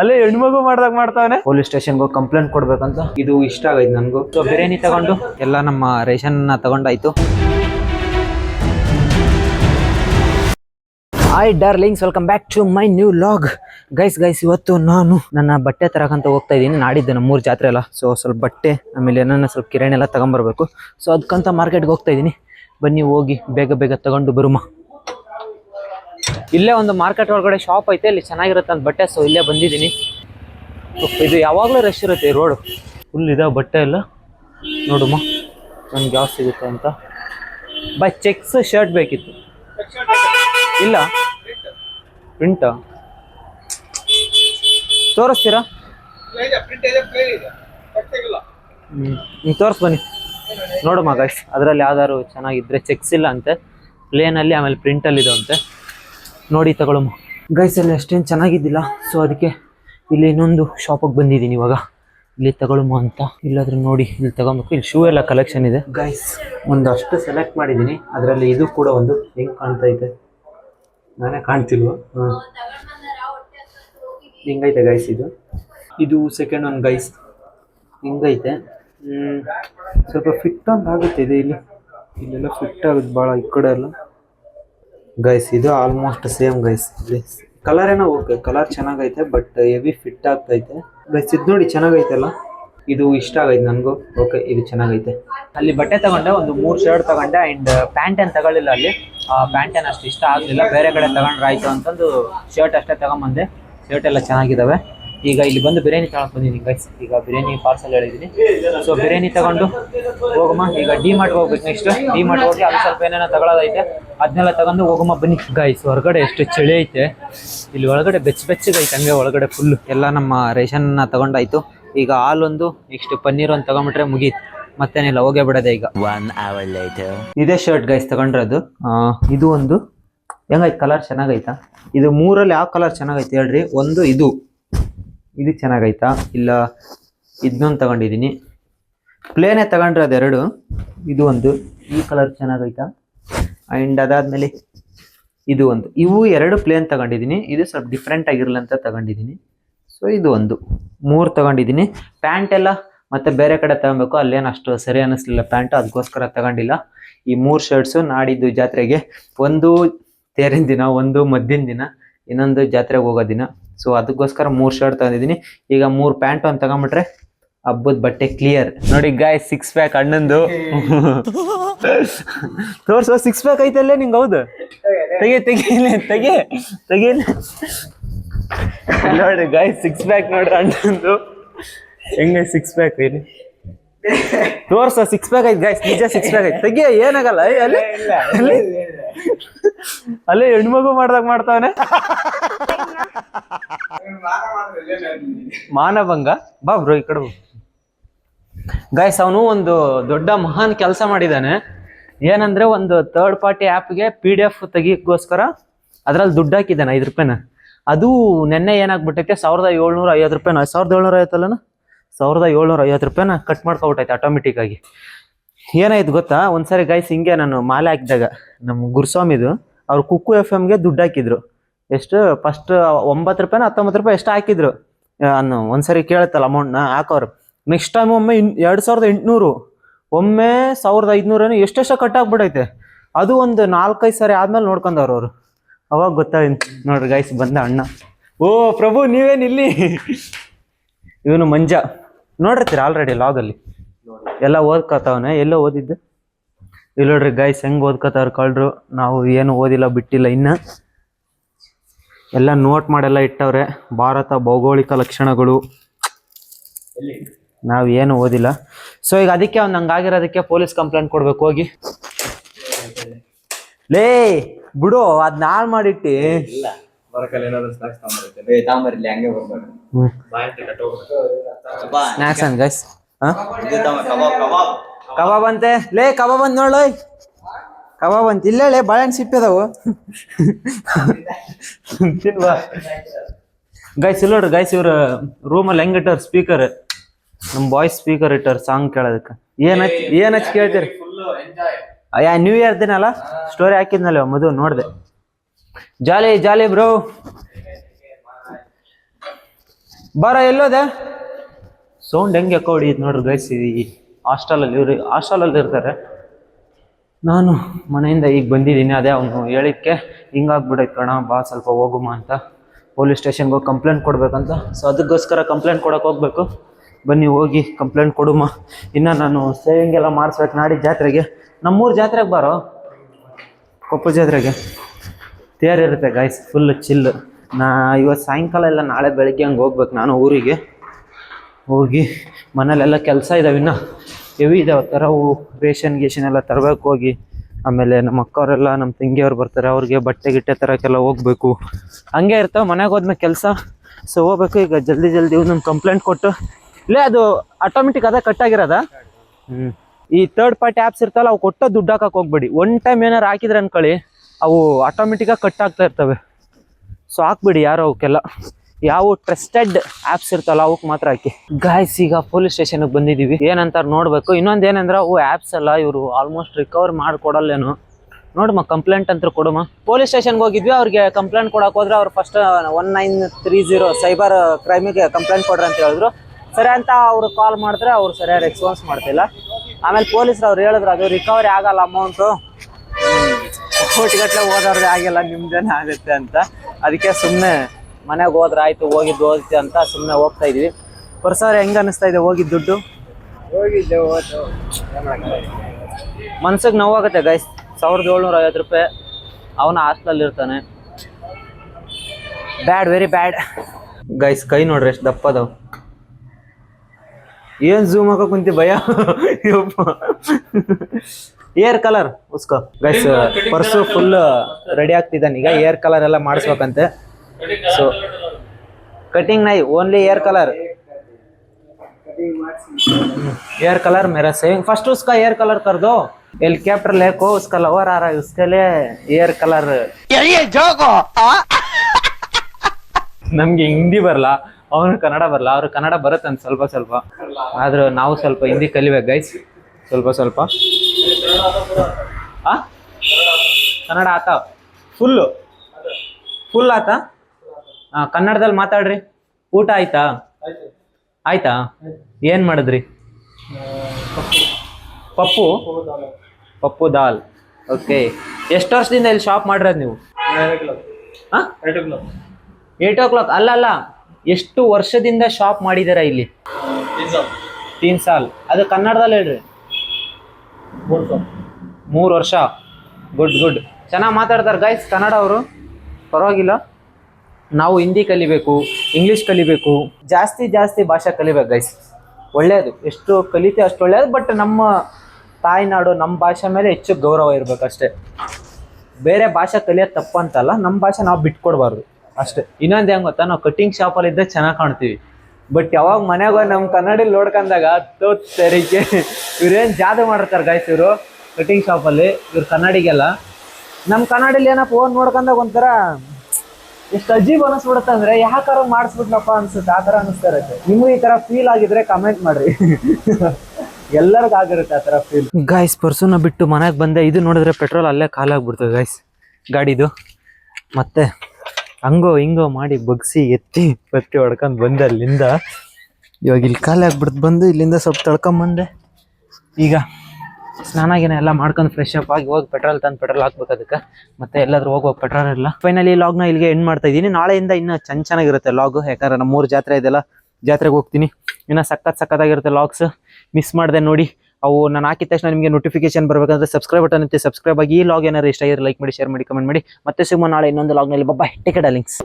ಅಲ್ಲೇ ಹೆಣ್ಮಗು ಮಾಡ್ದಾಗ ಮಾಡ್ತಾವನೆ? ಪೊಲೀಸ್ ಸ್ಟೇಷನ್ಗೆ ಹೋಗಿ ಕಂಪ್ಲೇಂಟ್ ಕೊಡ್ಬೇಕಂತ. ಇದು ಇಷ್ಟ ಆಗೈತೆ ನನಗೂ. ಸೊ ಬಿರಿಯಾನಿ ತಗೊಂಡು? ಎಲ್ಲ ನಮ್ಮ ration ತಗೊಂಡಾಯ್ತು. Hi darlings welcome back to my new vlog guys guys ಇವತ್ತು ನಾನು ನನ್ನ ಬಟ್ಟೆ ತರಕಂತ ಹೋಗ್ತಾ ಇದ್ದೀನಿ. ನಾಡಿದ್ದು ನಮ್ಮ ಮೂರು ಜಾತ್ರೆ ಅಲ್ಲ. ಸೊ ಸ್ವಲ್ಪ ಬಟ್ಟೆ ಆಮೇಲೆ ಏನನ್ನ ಸ್ವಲ್ಪ ಕಿರಾಣಿ ಎಲ್ಲ ತಗೊಂಬರ್ಬೇಕು. ಸೊ ಅದಕ್ಕಂತ ಮಾರ್ಕೆಟ್ಗೆ ಹೋಗ್ತಾ ಇದ್ದೀನಿ. ಬನ್ನಿ ಹೋಗಿ ಬೇಗ ಬೇಗ ತಗೊಂಡು ಬರುಮ. ಇಲ್ಲೇ ಒಂದು ಮಾರ್ಕೆಟ್ ಒಳಗಡೆ ಶಾಪ್ ಐತೆ ಇಲ್ಲಿ ಚೆನ್ನಾಗಿರುತ್ತೆ ಅಂತ ಬಟ್ಟೆ ಸೊ ಇಲ್ಲೇ ಬಂದಿದ್ದೀನಿ. ಇದು ಯಾವಾಗಲೂ ರಶ್ ಇರುತ್ತೆ ಈ ರೋಡು ಫುಲ್ ಇದಾವೆ ಬಟ್ಟೆ ಎಲ್ಲ. ನೋಡಮ್ಮ ನನ್ಗೆ ಯಾವ ಸಿಗುತ್ತೆ ಅಂತ. ಬೈ ಚೆಕ್ಸ್ ಶರ್ಟ್ ಬೇಕಿತ್ತು. ಇಲ್ಲ. ಪ್ರಿಂಟ ತೋರಿಸ್ತೀರಾ? ಹ್ಞೂ ತೋರಿಸ್ ಬನ್ನಿ. ನೋಡಮ್ಮ ಗಾಯ್ಸ್ ಅದರಲ್ಲಿ ಯಾವ್ದಾದ್ರು ಚೆನ್ನಾಗಿದ್ರೆ ಚೆಕ್ಸ್ ಇಲ್ಲ ಅಂತೆ. ಪ್ಲೇನಲ್ಲಿ ಆಮೇಲೆ ಪ್ರಿಂಟಲ್ಲಿ ಅಂತೆ ನೋಡಿ ತಗೊಳಮ್ಮ ಗೈಸ್ ಅಲ್ಲಿ ಅಷ್ಟೇನು ಚೆನ್ನಾಗಿದ್ದಿಲ್ಲ. ಸೊ ಅದಕ್ಕೆ ಇಲ್ಲಿ ಇನ್ನೊಂದು ಶಾಪಿಗೆ ಬಂದಿದ್ದೀನಿ ಇವಾಗ. ಇಲ್ಲಿ ತಗೊಳಮ್ಮ ಅಂತ. ಇಲ್ಲಾದ್ರೂ ನೋಡಿ, ಇಲ್ಲಿ ತಗೊಬೇಕು ಇಲ್ಲಿ ಶೂ ಎಲ್ಲ ಕಲೆಕ್ಷನ್ ಇದೆ. ಗೈಸ್ ಒಂದಷ್ಟು ಸೆಲೆಕ್ಟ್ ಮಾಡಿದ್ದೀನಿ. ಅದರಲ್ಲಿ ಇದು ಕೂಡ ಒಂದು ಹೆಂಗೆ ಕಾಣ್ತಾ ಇದೆ ನಾನೇ ಕಾಣ್ತಿಲ್ವ? ಹಾಂ. ಹಿಂಗೈತೆ ಗೈಸ್ ಇದು? ಇದು ಸೆಕೆಂಡ್ ಒನ್ ಗೈಸ್ ಹಿಂಗೈತೆ? ಸ್ವಲ್ಪ ಫಿಟ್ ಅಂತ ಆಗುತ್ತೆ ಇದೆ ಇಲ್ಲಿ. ಇಲ್ಲೆಲ್ಲ ಫಿಟ್ ಆಗುತ್ತೆ ಭಾಳ ಈ ಕಡೆ ಎಲ್ಲ. ಗೈಸ್ ಇದು ಆಲ್ಮೋಸ್ಟ್ ಸೇಮ್ ಗೈಸ್ ಕಲರ್ ಏನೋ ಓಕೆ ಕಲರ್ ಚೆನ್ನಾಗೈತೆ ಬಟ್ ಹೆವಿ ಫಿಟ್ ಆಗ್ತೈತೆ. ಗೈಸ್ ಇದು ನೋಡಿ ಚೆನ್ನಾಗೈತಲ್ಲ ಇದು ಇಷ್ಟ ಆಗೈತೆ ನನಗೂ. ಓಕೆ ಇದು ಚೆನ್ನಾಗೈತೆ. ಅಲ್ಲಿ ಬಟ್ಟೆ ತಗೊಂಡೆ, ಒಂದು ಮೂರು ಶರ್ಟ್ ತಗೊಂಡೆ ಅಂಡ್ ಪ್ಯಾಂಟ್ ಏನು ತಗೊಳ್ಳಿಲ್ಲ ಅಲ್ಲಿ. ಪ್ಯಾಂಟ್ ಏನು ಅಷ್ಟು ಇಷ್ಟ ಆಗಲಿಲ್ಲ. ಬೇರೆ ಕಡೆ ತಗೊಂಡ್ರೆ ಆಯ್ತು ಅಂತಂದು ಶರ್ಟ್ ಅಷ್ಟೇ ತಗೊಂಬಂದೆ. ಶರ್ಟ್ ಎಲ್ಲ ಚೆನ್ನಾಗಿದ್ದಾವೆ ಈಗ ಇಲ್ಲಿ ಬಂದು ಬಿರಿಯಾನಿ ತಗೊಂಡು ಬಂದಿದ್ದೀನಿ ಗೈಸ್ ಈಗ ಬಿರಿಯಾನಿ ಪಾರ್ಸಲ್ ಹೇಳಿದ್ದೀನಿ. ಸೊ ಬಿರಿಯಾನಿ ತಗೊಂಡು ಹೋಗಮ್ಮ ಈಗ ಡಿ ಮಾರ್ಟ್ ಹೋಗ್ಬೇಕು ನೆಕ್ಸ್ಟ್ ಡಿ ಮಾರ್ಟ್ ಹೋಗಿ ಅಲ್ಲಿ ಸ್ವಲ್ಪ ಏನೇನೋ ತಗೊಳ್ಳೋದೈತೆ ಅದನ್ನೆಲ್ಲ ತಗೊಂಡು ಹೋಗಮ್ಮ ಬನ್ನಿ. ಗೈಸ್ ಹೊರಗಡೆ ಎಷ್ಟು ಚಳಿ ಐತೆ. ಇಲ್ಲಿ ಒಳಗಡೆ ಬೆಚ್ಚ ಬೆಚ್ಚಗೈತೆ ಹಂಗೆ ಒಳಗಡೆ ಫುಲ್ ಎಲ್ಲ ನಮ್ಮ ರೇಷನ್ನ ತಗೊಂಡಾಯ್ತು. ಈಗ ಹಾಲೊಂದು ನೆಕ್ಸ್ಟ್ ಪನ್ನೀರ್ ಒಂದು ತಗೊಂಬಿಟ್ರೆ ಮುಗೀತು. ಮತ್ತೇನಿಲ್ಲ ಹೋಗೇ ಬಿಡೋದೆ ಈಗ. One hour later. ಇದೇ ಶರ್ಟ್ ಗೈಸ್ ತಗೊಂಡ್ರದು. ಇದು ಒಂದು. ಹೆಂಗೈತೆ? ಕಲರ್ ಚೆನ್ನಾಗೈತಾ? ಇದು ಮೂರಲ್ಲಿ ಯಾವ ಕಲರ್ ಚೆನ್ನಾಗೈತೆ ಹೇಳ್ರಿ? ಒಂದು ಇದು. ಇದು ಚೆನ್ನಾಗೈತಾ? ಇಲ್ಲ ಇದನ್ನೊಂದು ತಗೊಂಡಿದ್ದೀನಿ ಪ್ಲೇನೇ ತಗೊಂಡ್ರೆ ಅದೆರಡು. ಇದು ಒಂದು. ಈ ಕಲರ್ ಚೆನ್ನಾಗೈತಾ? ಆ್ಯಂಡ್ ಅದಾದಮೇಲೆ ಇದು ಒಂದು. ಇವು ಎರಡು ಪ್ಲೇನ್ ತಗೊಂಡಿದ್ದೀನಿ ಇದು ಸ್ವಲ್ಪ ಡಿಫ್ರೆಂಟ್ ಆಗಿರಲಿ ಅಂತ ತಗೊಂಡಿದ್ದೀನಿ ಸೊ ಇದು ಒಂದು. ಮೂರು ತಗೊಂಡಿದ್ದೀನಿ ಪ್ಯಾಂಟ್ ಎಲ್ಲ ಮತ್ತೆ ಬೇರೆ ಕಡೆ ತಗೊಬೇಕು. ಅಲ್ಲೇನು ಅಷ್ಟು ಸರಿ ಅನ್ನಿಸ್ಲಿಲ್ಲ ಪ್ಯಾಂಟು ಅದಕ್ಕೋಸ್ಕರ ತಗೊಂಡಿಲ್ಲ. ಈ ಮೂರು ಶರ್ಟ್ಸು ನಾಡಿದ್ದು ಜಾತ್ರೆಗೆ ಒಂದು ತೇರಿನ ದಿನ, ಒಂದು ಮದ್ದಿನ ದಿನ, ಇನ್ನೊಂದು ಜಾತ್ರೆಗೆ ಹೋಗೋ ದಿನ. ಸೊ ಅದಕ್ಕೋಸ್ಕರ ಮೂರು ಶರ್ಟ್ ತಂದಿದ್ದೀನಿ. ಈಗ ಮೂರು ಪ್ಯಾಂಟ್ ಒಂದು ತಗೊಂಬಿಟ್ರೆ ಹಬ್ಬದ ಬಟ್ಟೆ ಕ್ಲಿಯರ್ ನೋಡಿ guy six pack ಅಣ್ಣಂದು. ತೋರ್ಸೋ six pack ಐತಲ್ಲೇ ನಿಂಗೆ ಹೌದು? ತೆಗಿ ತೆಗಿ ತೆಗಿ ತೆಗಿ ನೋಡ್ರಿ ಗಾಯ್ ಸಿಕ್ಸ್ ಪ್ಯಾಕ್ ನೋಡ್ರಿ ಅಣ್ಣಂದು. ಹೆಂಗೆ ಸಿಕ್ಸ್ ಪ್ಯಾಕ್ ಏನು ತೋರ್ಸ ಸಿಕ್ಸ್ ಪ್ಯಾಕ್ ಐತ್ ಗಾಯ್ಸ್ ನಿಜ ಸಿಕ್ಸ್ ಪ್ಯಾಕ್ ಐತ್. ತೆಗಿಯ ಏನಾಗಲ್ಲ ಅಲ್ಲಿ ಅಲ್ಲೇ ಹೆಣ್ಮಗು ಮಾಡ್ದಾಗ ಮಾಡ್ತಾವನೆ. ಮಾನಭಂಗ. ಬಾ ಬ್ರೋ, ಈ ಕಡೆ ಗಾಯ್ಸ್ ಅವನು ಒಂದು ದೊಡ್ಡ ಮಹಾನ್ ಕೆಲಸ ಮಾಡಿದ್ದಾನೆ ಏನಂದ್ರೆ ಒಂದು ಥರ್ಡ್ ಪಾರ್ಟಿ ಆ್ಯಪ್ಗೆ ಪಿ ಡಿ ಎಫ್ ತೆಗಿಯೋಕ್ಕೋಸ್ಕರ ಅದ್ರಲ್ಲಿ ದುಡ್ಡು ಹಾಕಿದ್ದಾನೆ, ಐದು ರೂಪಾಯಿನ. ಅದು ನೆನ್ನೆ ಏನಾಗ್ಬಿಟ್ಟೈತೆ, ಸಾವಿರದ ಏಳ್ನೂರ ಐವತ್ತು ರೂಪಾಯಿನ, ಸಾವಿರದ ಏಳ್ನೂರ ಐವತ್ತಲ್ಲನ? ಸಾವಿರದ ಏಳ್ನೂರ ಐವತ್ತು ರೂಪಾಯಿನ ಕಟ್ ಮಾಡ್ಕೊಬಿಟ್ಟೈತೆ ಆಟೋಮೆಟಿಕ್ ಆಗಿ. ಏನಾಯ್ತು ಗೊತ್ತಾ? ಒಂದ್ಸರಿ ಗೈಸ್ ಹಿಂಗೆ ನಾನು ಮಾಲೆ ಹಾಕಿದಾಗ, ನಮ್ಮ ಗುರುಸ್ವಾಮಿದು, ಅವ್ರು ಕುಕ್ಕು ಎಫ್ ಎಮ್ಗೆ ದುಡ್ಡು ಹಾಕಿದ್ರು. ಎಷ್ಟು? ಫಸ್ಟ್ ಒಂಬತ್ತು ರೂಪಾಯಿನ ಹತ್ತೊಂಬತ್ತು ರೂಪಾಯಿ ಎಷ್ಟು ಹಾಕಿದ್ರು. ಅನ್ನು ಒಂದ್ಸರಿ ಕೇಳುತ್ತಲ್ಲ ಅಮೌಂಟ್ನ ಹಾಕೋರು. ನೆಕ್ಸ್ಟ್ ಟೈಮ್ ಒಮ್ಮೆ ಇನ್, ಎರಡು ಸಾವಿರದ ಎಂಟುನೂರು. ಒಮ್ಮೆ ಸಾವಿರದ ಐದುನೂರೇನು ಎಷ್ಟೆಷ್ಟೋ ಆಗ್ಬಿಡೈತೆ ಅದು ಒಂದು ನಾಲ್ಕೈದು ಸರಿ ಆದ್ಮೇಲೆ ನೋಡ್ಕೊಂಡವ್ರು ಅವರು. ಅವಾಗ ಗೊತ್ತಾಯ್ತು. ನೋಡ್ರಿ ಗೈಸ್ ಬಂದ ಅಣ್ಣ. ಓ, ಪ್ರಭು, ನೀವೇನು ಇಲ್ಲಿ? ಇವನು ಮಂಜ. ನೋಡಿರ್ತೀರ ಆಲ್ರೆಡಿ ಲಾಗಲ್ಲಿ ಎಲ್ಲ ಓದ್ಕೊತಾವನೆ. ಎಲ್ಲೋ ಓದಿದ್ದು? ಇಲ್ಲಿ ನೋಡ್ರಿ ಗೈಸ್ ಹೆಂಗೆ ಓದ್ಕೊತಾವ್ರು ಕಳ್ರು. ನಾವು ಏನು ಓದಿಲ್ಲ, ಬಿಟ್ಟಿಲ್ಲ ಇನ್ನ. ಎಲ್ಲ ನೋಟ್ ಮಾಡೆಲ್ಲ ಇಟ್ಟವ್ರೆ. ಭಾರತ ಭೌಗೋಳಿಕ ಲಕ್ಷಣಗಳು. ನಾವ್ ಏನು ಓದಿಲ್ಲ. ಸೊ ಈಗ ಅದಕ್ಕೆ ಅವ್ನು ಹಂಗಾಗಿರೋದಕ್ಕೆ ಪೊಲೀಸ್ ಕಂಪ್ಲೇಂಟ್ ಕೊಡ್ಬೇಕು ಹೋಗಿ. ಲೇ ಬಿಡು ಅದ್ ನಾಳ್ ಮಾಡಿಟ್ಟಿ. ಅನ್ ಗೈಸ್ ಕಬಾಬ್ ಅಂತೆ. ಲೇ ಕಬಾಬ್ ಅಂತ ನೋಡು ಕಬಾಬ್ ಅಂತ ಇಲ್ಲೇಳೆ ಬಾಳೆಹಣ್ಣು ಸಿಪ್ಪೆದವು. ಗೈಸ್ ಇಲ್ಲ ನೋಡ್ರಿ ಗೈಸ್ ಇವ್ರ ರೂಮಲ್ಲಿ ಹೆಂಗ್ ಇಟ್ಟಾರ ಸ್ಪೀಕರ್ ನಮ್ ಬಾಯ್ಸ್ ಸ್ಪೀಕರ್ ಇಟ್ಟಾರ ಸಾಂಗ್ ಕೇಳೋದಕ್ಕೆ. ಏನ್ ಹಚ್, ಏನ್ ಹಚ್ಚಿ ಕೇಳ್ತೀರಿ? ಅಯ್ಯ ನ್ಯೂ ಇಯರ್ ದಿನಲ್ಲ ಸ್ಟೋರಿ ಹಾಕಿದ್ನಲ್ಲ ಮಧು, ನೋಡ್ದೆ. ಜಾಲಿ ಜಾಲಿ ಬ್ರೋ ಬರ, ಎಲ್ಲೋದೆ? ಸೌಂಡ್ ಹೆಂಗೆ ಎಕ್ಕ ಹೊಡಿಯುತ್ತೆ ನೋಡ್ರಿ ಗೈಸ್ ಈ ಹಾಸ್ಟೆಲಲ್ಲಿ ಇವ್ರು ಹಾಸ್ಟೆಲಲ್ಲಿ ಇರ್ತಾರೆ. ನಾನು ಮನೆಯಿಂದ ಈಗ ಬಂದಿದ್ದೀನಿ, ಅದೇ ಅವನು ಹೇಳಿಕ್ಕೆ ಹಿಂಗಾಗ್ಬಿಡೈತೆ ಕಣ, ಬಾ ಸ್ವಲ್ಪ ಹೋಗುಮ ಅಂತ. ಪೊಲೀಸ್ ಸ್ಟೇಷನ್ಗೆ ಹೋಗಿ ಕಂಪ್ಲೇಂಟ್ ಕೊಡಬೇಕಂತ. ಸೊ ಅದಕ್ಕೋಸ್ಕರ ಕಂಪ್ಲೇಂಟ್ ಕೊಡಕ್ಕೆ ಹೋಗ್ಬೇಕು. ಬನ್ನಿ, ಹೋಗಿ ಕಂಪ್ಲೇಂಟ್ ಕೊಡುಮ. ಇನ್ನು ನಾನು ಸೇವಿಂಗ್ ಎಲ್ಲ ಮಾಡಿಸ್ಬೇಕು ನಾಡಿ ಜಾತ್ರೆಗೆ. ನಮ್ಮೂರು ಜಾತ್ರೆಗೆ ಬಾರೋ? ಕೊಪ್ಪು ಜಾತ್ರೆಗೆ. ತೇರ್ ಇರುತ್ತೆ ಗಾಯ್ಸ್ ಫುಲ್ ಚಿಲ್ ನಾ ಇವತ್ತು ಸಾಯಂಕಾಲ ಎಲ್ಲ ನಾಳೆ ಬೆಳಗ್ಗೆ ಹಂಗೆ ಹೋಗ್ಬೇಕು ನಾನು ಊರಿಗೆ. ಹೋಗಿ ಮನೇಲೆಲ್ಲ ಕೆಲಸ ಇದ್ದಾವೆ ಇನ್ನು. ಹೆವಿ ಇದಾವೆ, ತರವು ರೇಷನ್ ಗೇಷನ್ ಎಲ್ಲ ತರಬೇಕು ಹೋಗಿ. ಆಮೇಲೆ ನಮ್ಮ ಅಕ್ಕವರೆಲ್ಲ ನಮ್ಮ ತಂಗಿಯವ್ರು ಬರ್ತಾರೆ, ಅವ್ರಿಗೆ ಬಟ್ಟೆ ಗಿಟ್ಟೆ ತರಕ್ಕೆಲ್ಲ ಹೋಗ್ಬೇಕು. ಹಂಗೆ ಇರ್ತಾವೆ, ಮನೆಗೆ ಹೋದ್ಮೇಲೆ ಕೆಲಸ. ಸೊ ಹೋಗ್ಬೇಕು, ಈಗ ಜಲ್ದಿ ಜಲ್ದಿ ಒಂದೊಂದು ಕಂಪ್ಲೇಂಟ್ ಕೊಟ್ಟು. ಇಲ್ಲೇ ಅದು ಆಟೋಮೆಟಿಕ್ ಅದ ಕಟ್ ಆಗಿರೋದ? ಹ್ಞೂ ಈ ಥರ್ಡ್ ಪಾರ್ಟಿ ಆ್ಯಪ್ಸ್ ಇರ್ತಲ್ಲ ಅವು ಕೊಟ್ಟ ದುಡ್ಡು ಹಾಕಕ್ಕೆ ಹೋಗ್ಬೇಡಿ. ಒನ್ ಟೈಮ್ ಏನಾರು ಹಾಕಿದ್ರೆ ಅನ್ಕೊಳ್ಳಿ, ಅವು ಆಟೋಮೆಟಿಕಾಗಿ ಕಟ್ ಆಗ್ತಾ ಇರ್ತವೆ. ಸೊ ಹಾಕ್ಬಿಡಿ ಯಾರೋ ಅವಕ್ಕೆಲ್ಲ. ಯಾವ ಟ್ರಸ್ಟೆಡ್ ಆಪ್ಸ್ ಇರ್ತಲ್ಲ ಅವಕ್ಕೆ ಮಾತ್ರ ಹಾಕಿ. ಗಾಯ್ಸ್ ಈಗ ಪೊಲೀಸ್ ಸ್ಟೇಷನ್ಗೆ ಬಂದಿದ್ದೀವಿ ಏನಂತಾರೆ ನೋಡಬೇಕು. ಇನ್ನೊಂದು ಏನಂದ್ರೆ ಅವು ಆ್ಯಪ್ಸ್ ಎಲ್ಲ ಇವರು ಆಲ್ಮೋಸ್ಟ್ ರಿಕವರ್ ಮಾಡಿಕೊಡಲ್ಲೇನು. ನೋಡಮ್ಮ ಕಂಪ್ಲೇಂಟ್ ಅಂತ ಕೊಡಮ್ಮ. ಪೊಲೀಸ್ ಸ್ಟೇಷನ್ಗೆ ಹೋಗಿದ್ವಿ, ಅವ್ರಿಗೆ ಕಂಪ್ಲೇಂಟ್ ಕೊಡಕ್ಕೆ ಹೋದ್ರೆ ಅವ್ರು first one nine three zero cyber ಕ್ರೈಮಿಗೆ complaint ಕೊಡ್ರಿ ಅಂತ ಹೇಳಿದ್ರು. ಸರಿ ಅಂತ ಅವರು ಕಾಲ್ ಮಾಡಿದ್ರೆ ಅವ್ರು ಸರಿಯಾಗಿ ರೆಸ್ಪಾನ್ಸ್ ಮಾಡ್ತಿಲ್ಲ. ಆಮೇಲೆ ಪೊಲೀಸರು ಅವ್ರು ಹೇಳಿದ್ರು, ಅದು ರಿಕವರಿ ಆಗಲ್ಲ ಅಮೌಂಟು ಕೋಟಿಗಟ್ಟಲೆ ಹೋದವ್ರಿಗೆ ಆಗಿಲ್ಲ, ನಿಮ್ದೇನೆ ಆಗುತ್ತೆ ಅಂತ. ಅದಕ್ಕೆ ಸುಮ್ಮನೆ ಮನೆಗೆ ಹೋದ್ರೆ ಆಯ್ತು ಹೋಗಿದ್ದು ಹೋಗುತ್ತೆ ಅಂತ ಸುಮ್ಮನೆ ಹೋಗ್ತಾ ಇದೀವಿ. ಪರಸಾರ ಹೆಂಗ ಅನಿಸ್ತಾ ಇದೆ ಹೋಗಿದ್ದ ದುಡ್ಡು? ಹೋಗಿದ್ದೆ ಹೋಯ್ತು ಮನ್ಸಿಗೆ ನೋವಾಗುತ್ತೆ ಗೈಸ್ ಸಾವಿರದ ಏಳ್ನೂರ ಐವತ್ತು ರೂಪಾಯಿ. ಅವನ ಹಾಸ್ಟೆಲಲ್ಲಿ ಇರ್ತಾನೆ. ಬ್ಯಾಡ್ ವೆರಿ ಬ್ಯಾಡ್ ಗೈಸ್ ಕೈ ನೋಡ್ರಿ ಎಷ್ಟು ದಪ್ಪ ಅದಾವ. ಏನ್ ಝೂಮ್ ಹಾಕೋ ಕುಂತಿ ಭಯ? ಏರ್ ಕಲರ್ ಉಸ್ಕೋ. ಗೈಸ್ ಪರ್ಸು ಫುಲ್ ರೆಡಿ ಆಗ್ತಿದ್ದಾನೆ. ಈಗ ಏರ್ ಕಲರ್ ಎಲ್ಲ ಮಾಡಿಸ್ಬೇಕಂತೆ. ಸೊ ಕಟಿಂಗ್ ನೈ only hair colour hair colour मेरा सेविंग फर्स्ट उसका एयर कलर कर दो हेलीकॉप्टर लेको उसका लवर आ रहा है उसके लिए एयर कलर ನಮ್ಗೆ ಹಿಂದಿ ಬರಲ್ಲ ಅವನು ಕನ್ನಡ ಬರಲ್ಲ ಅವ್ರು ಕನ್ನಡ ಬರುತ್ತಂತ ಸ್ವಲ್ಪ ಸ್ವಲ್ಪ ಆದ್ರೂ ನಾವು ಸ್ವಲ್ಪ ಹಿಂದಿ ಕಲಿಬೇಕು ಗೈಸ್ ಸ್ವಲ್ಪ ಸ್ವಲ್ಪ ಆ ಕನ್ನಡ ಆತ ಫುಲ್ಲು ಫುಲ್ ಆತ ಹಾಂ ಕನ್ನಡದಲ್ಲಿ ಮಾತಾಡ್ರಿ. ಊಟ ಆಯ್ತಾ? ಆಯ್ತಾ. ಏನ್ ಮಾಡಿದ್ರಿ? ಪಪ್ಪು. ಪಪ್ಪು ದಾಲ್. ಓಕೆ. ಎಷ್ಟು ವರ್ಷದಿಂದ ಇಲ್ಲಿ ಶಾಪ್ ಮಾಡಿರೋದು ನೀವು? Eight o'clock. ಅಲ್ಲ ಅಲ್ಲ. ಎಷ್ಟು ವರ್ಷದಿಂದ ಶಾಪ್ ಮಾಡಿದ್ದೀರಾ ಇಲ್ಲಿ? ತೀನ್ ಸಾಲ್. ಅದು ಕನ್ನಡದಲ್ಲಿ ಹೇಳ್ರಿ. ಮೂರು ವರ್ಷ. Good good. ಚೆನ್ನಾಗಿ ಮಾತಾಡ್ತಾರೆ. ಗೈಸ್ ಕನ್ನಡ ಅವರು. ಪರವಾಗಿಲ್ಲ. ನಾವು ಹಿಂದಿ ಕಲಿಬೇಕು ಇಂಗ್ಲೀಷ್ ಕಲಿಬೇಕು, ಜಾಸ್ತಿ ಜಾಸ್ತಿ ಭಾಷೆ ಕಲಿಬೇಕು ಗೈಸ್ ಒಳ್ಳೆಯದು. ಎಷ್ಟು ಕಲಿತೆ ಅಷ್ಟು ಒಳ್ಳೆಯದು ಬಟ್ ನಮ್ಮ ತಾಯ್ನಾಡು, ನಮ್ಮ ಭಾಷೆ ಮೇಲೆ ಹೆಚ್ಚು ಗೌರವ ಇರಬೇಕಷ್ಟೇ. ಬೇರೆ ಭಾಷೆ ಕಲಿಯೋದು ತಪ್ಪಂತಲ್ಲ ನಮ್ಮ ಭಾಷೆ ನಾವು ಬಿಟ್ಕೊಡ್ಬಾರ್ದು ಅಷ್ಟೇ. ಇನ್ನೊಂದು ಹೆಂಗೆ ಗೊತ್ತಾ, ನಾವು ಕಟಿಂಗ್ ಶಾಪಲ್ಲಿ ಇದ್ದರೆ ಚೆನ್ನಾಗಿ ಕಾಣ್ತೀವಿ. ಬಟ್ ಯಾವಾಗ ಮನೆಗೆ ನಮ್ಮ ಕನ್ನಡಿ ನೋಡ್ಕೊಂಡಾಗ ತೋತ್ ತೆರಿಗೆ ಇವ್ರೇನು ಜಾದು ಮಾಡಿರ್ತಾರೆ ಗಾಯ್ಸ್ ಇವರು? ಕಟಿಂಗ್ ಶಾಪಲ್ಲಿ ಇವ್ರು ಕನ್ನಡಿಗೆಲ್ಲ. ನಮ್ಮ ಕನ್ನಡಿಲಿ ಏನಪ್ಪ ಫೋನ್ ನೋಡ್ಕೊಂಡಾಗ ಒಂಥರ ಎಷ್ಟು ಅಜೀಬ್ ಅನಿಸ್ಬಿಡುತ್ತೆ ಅಂದ್ರೆ ಯಾಕಾರ ಮಾಡಿಸ್ಬಿಟ್ನಪ್ಪ ಅನ್ಸುತ್ತೆ, ಆ ಥರ ಅನಿಸ್ತಾ ಇರುತ್ತೆ. ನಿಮಗೂ ಈ ತರ ಫೀಲ್ ಆಗಿದ್ರೆ ಕಮೆಂಟ್ ಮಾಡ್ರಿ. ಎಲ್ಲರಿಗೂ ಆಗಿರುತ್ತೆ ಆ ತರ ಫೀಲ್ ಗಾಯ್ಸ್ ಪರ್ಸುನ ಬಿಟ್ಟು ಮನೆಗೆ ಬಂದೆ. ಇದು ನೋಡಿದ್ರೆ ಪೆಟ್ರೋಲ್ ಅಲ್ಲೇ ಕಾಲಾಗ್ಬಿಡ್ತದೆ ಗಾಯ್ಸ್ ಗಾಡಿದು. ಮತ್ತೆ ಹಂಗೋ ಹಿಂಗೋ ಮಾಡಿ ಬಗ್ಸಿ ಎತ್ತಿ ಬತ್ತಿ ಹೊಡ್ಕೊಂಡು ಬಂದೆ ಅಲ್ಲಿಂದ. ಇವಾಗ ಇಲ್ಲಿ ಖಾಲಿ ಆಗ್ಬಿಡ್ತು ಬಂದು ಇಲ್ಲಿಂದ ಸ್ವಲ್ಪ ತಳ್ಕೊಂಬಂದೆ. ಈಗ ಸ್ನಾನ ಗಿನ ಎಲ್ಲ ಮಾಡ್ಕೊಂಡು ಫ್ರೆಶ್ ಅಪ್ ಆಗಿ ಹೋಗಿ ಪೆಟ್ರೋಲ್ ತಂದು ಪೆಟ್ರೋಲ್ ಹಾಕ್ಬೇಕು ಅದಕ್ಕೆ. ಮತ್ತೆ ಎಲ್ಲಾದ್ರೂ ಹೋಗುವಾಗ ಪೆಟ್ರೋಲ್ ಇಲ್ಲ. ಫೈನಲಿ ಲಾಗ್ನ ಇಲ್ಲಿಗೆ ಎಂಡ್ ಮಾಡ್ತಾ ಇದ್ದೀನಿ. ನಾಳೆಯಿಂದ ಇನ್ನೂ ಚೆನ್ನ ಚೆನ್ನಾಗಿರುತ್ತೆ ಲಾಗು ಯಾಕಂದ್ರೆ ನಮ್ಮ ಮೂರು ಜಾತ್ರೆ ಇದೆಲ್ಲ, ಜಾತ್ರೆಗೆ ಹೋಗ್ತೀನಿ. ಇನ್ನು ಸಖತ್ ಸಖತ್ತಾಗಿರುತ್ತೆ ಲಾಗ್ಸ್ ಮಿಸ್ ಮಾಡಿದೆ ನೋಡಿ. ಅವು ನಾನು ಹಾಕಿದ ತಕ್ಷಣ ನಿಮಗೆ ನೋಟಿಫಿಕೇಶನ್ ಬರಬೇಕಂದ್ರೆ ಸಬ್ಸ್ಕ್ರೈಬ್ ಬಟನ್ ಇತ್ತು ಸಬ್ಸ್ಕ್ರೈಬ್ ಆಗಿ ಈ ಲಾಗ್ ಏನಾದ್ರೂ ಇಷ್ಟ ಆಗಿದ್ರೆ ಲೈಕ್ ಮಾಡಿ ಶೇರ್ ಮಾಡಿ ಕಮೆಂಟ್ ಮಾಡಿ. ಮತ್ತೆ ಸಿಗುವ ನಾಳೆ ಇನ್ನೊಂದು ಲಾಗ್ನಲ್ಲಿ ಬಬ್ಬಾ ಟಿಕೆಟ್ ಲಿಂಕ್ಸ್